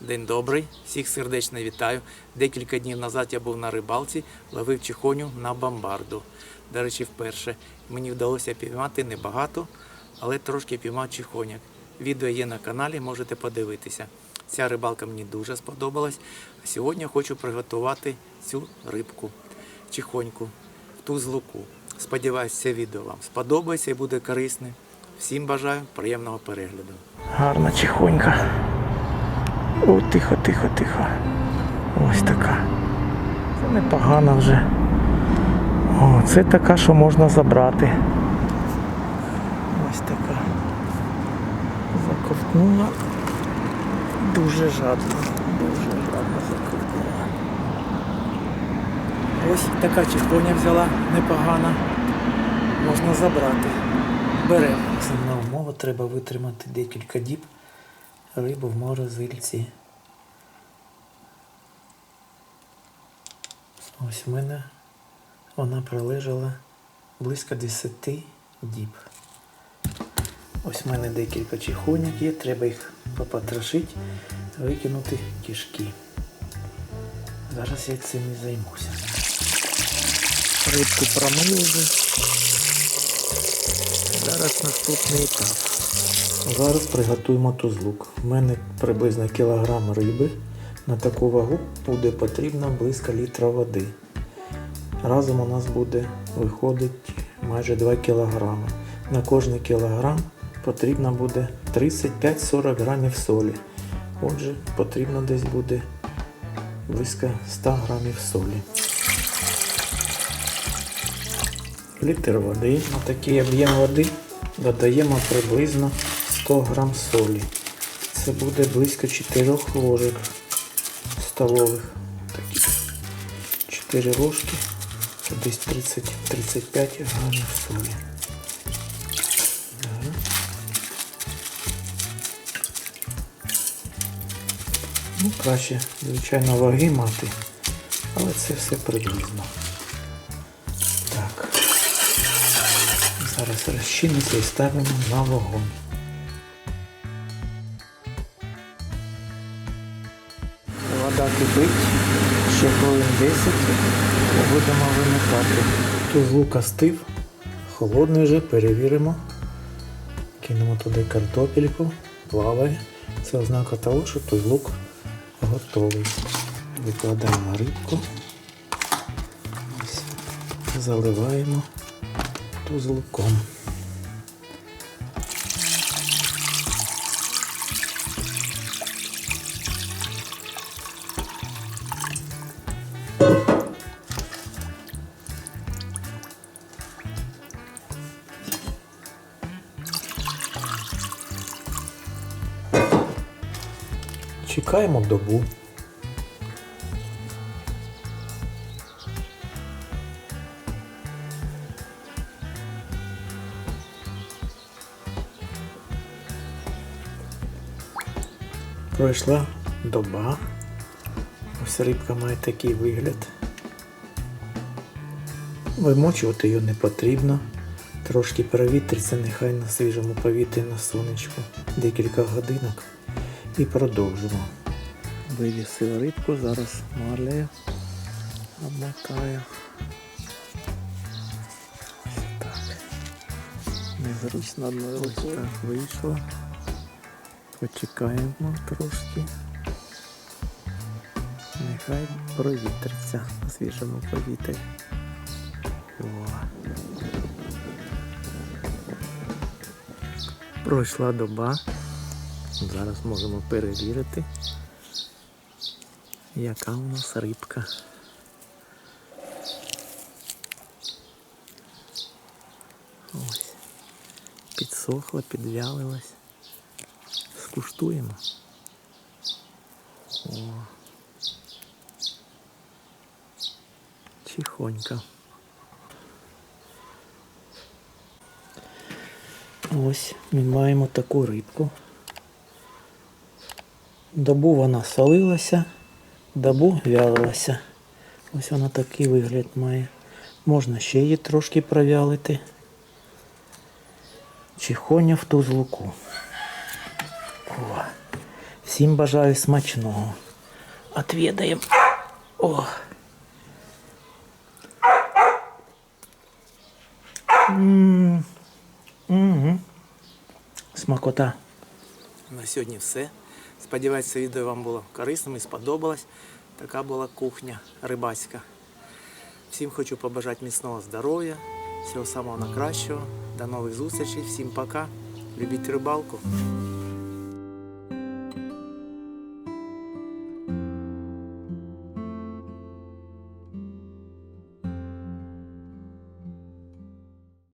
День добрий, всіх сердечно вітаю. Декілька днів назад я був на рибалці, ловив чихоню на бомбарду. До речі, вперше. Мені вдалося піймати небагато, але трошки піймав чихоняк. Відео є на каналі, можете подивитися. Ця рибалка мені дуже сподобалась. А сьогодні хочу приготувати цю рибку, чихоньку, в туз луку. Сподіваюсь, це відео вам сподобається і буде корисне. Всім бажаю приємного перегляду. Гарна чихонька. О, тихо, тихо, тихо. Ось така. Це непогана вже. О, це така, що можна забрати. Ось така. Заковтнула. Дуже жадно. Дуже жадно заковтнула. Ось така чихоня взяла непогана. Можна забрати. Беремо. Основна умова треба витримати декілька діб рибу в морозильці. Ось в мене вона пролежала близько 10 діб. Ось в мене декілька чихоньок є, треба їх попотрошити, викинути кишки. Зараз я цим і займуся. Рибку промив вже. Зараз наступний етап. Зараз приготуємо тузлук. У мене приблизно кілограм риби. На таку вагу буде потрібно близько літра води. Разом у нас буде виходить майже 2 кілограми. На кожний кілограм потрібно буде 35-40 грамів солі. Отже, потрібно десь буде близько 100 грамів солі. Літр води. На такий об'єм води додаємо приблизно 100 грам солі. Це буде близько 4 ложок столових. Такі 4 ложки, десь 30-35 грамів солі. Ну, краще, звичайно, ваги мати, але це все приблизно. Так. Зараз розчиниться і ставимо на вогонь. Вода кипить, ще хвилин 10 будемо вимикати. Туз лука стив, холодний вже, перевіримо. Кинемо туди картопельку, плаває. Це ознака того, що туз лук готовий. Викладаємо рибку. Ось. Заливаємо туз Чекаємо добу. Пройшла доба. Ось рибка має такий вигляд. Вимочувати її не потрібно. Трошки провітриться, нехай на свіжому повітрі на сонечку декілька годинок продовжимо. Вивісив рибку, зараз марлею обмотаю. Так. Незручно одною рукою. Вийшло. Почекаємо трошки. Нехай провітриться на свіжому повітрі. О. Пройшла доба. Зараз можемо перевірити, яка у нас рибка. Ось. Підсохла, підвялилась. Скуштуємо. О. Чихонька. Ось ми маємо таку рибку. Добу вона солилася, добу вялилася. Ось вона такий вигляд має. Можна ще її трошки провялити. Чихоня в тузлуку. О. Всім бажаю смачного. Отведаємо. О. М. Мгм. Смакота. На сьогодні все. Сподіваюся, це відео вам було корисним і сподобалось. Така була кухня рибацька. Всім хочу побажати міцного здоров'я, всього самого найкращого. До нових зустрічей. Всім пока. Любіть рибалку.